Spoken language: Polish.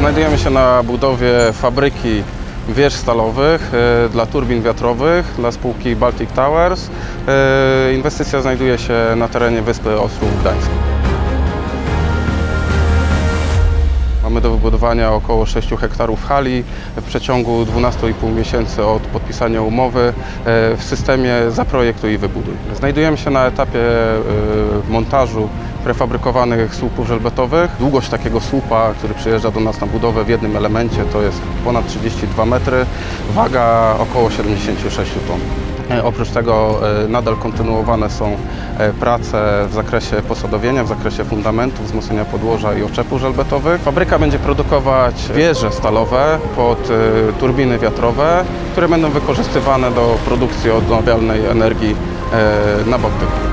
Znajdujemy się na budowie fabryki wież stalowych e, dla turbin wiatrowych dla spółki Baltic Towers. E, Inwestycja znajduje się na terenie wyspy Ostrów Gdańsk. Mamy do wybudowania około 6 hektarów hali w przeciągu 12,5 miesięcy od podpisania umowy e, w systemie zaprojektuj i wybuduj. Znajdujemy się na etapie montażu prefabrykowanych słupów żelbetowych. Długość takiego słupa, który przyjeżdża do nas na budowę w jednym elemencie to jest ponad 32 metry, waga około 76 ton. E, Oprócz tego e, nadal kontynuowane są e, prace w zakresie posadowienia, w zakresie fundamentów, wzmocnienia podłoża i oczepów żelbetowych. Fabryka będzie produkować wieże stalowe pod turbiny wiatrowe, które będą wykorzystywane do produkcji odnawialnej energii na Bałtyku.